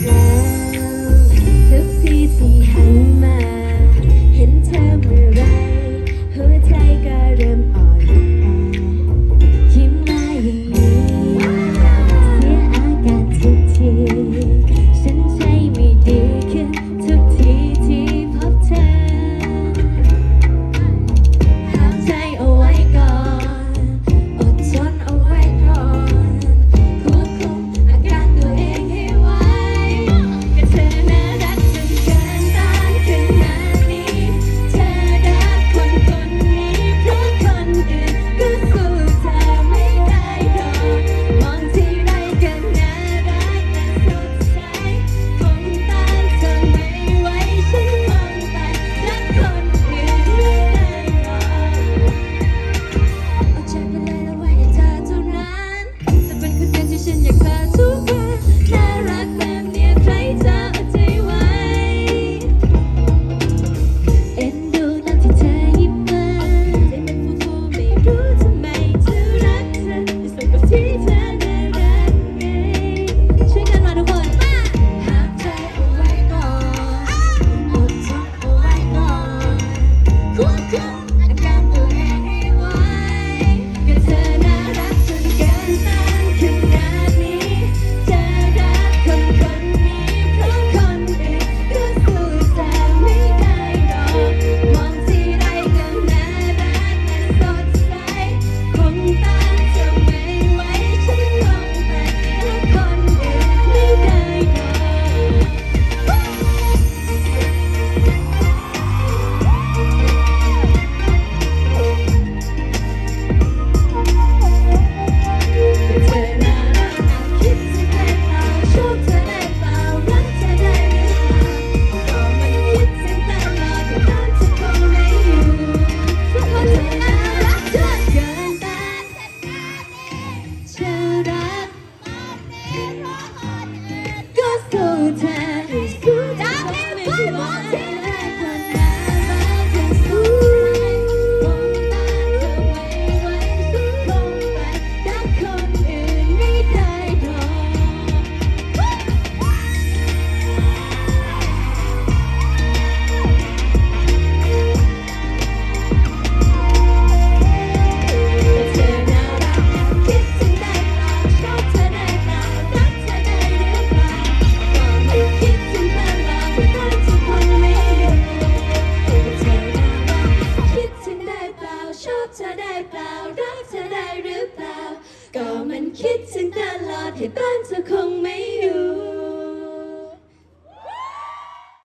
again. go time. บเธอได้เปล่ารักเธอได้หรือเปล่า ก็มันคิดถึงตลอดให้ต้านเธอคงไม่อยู่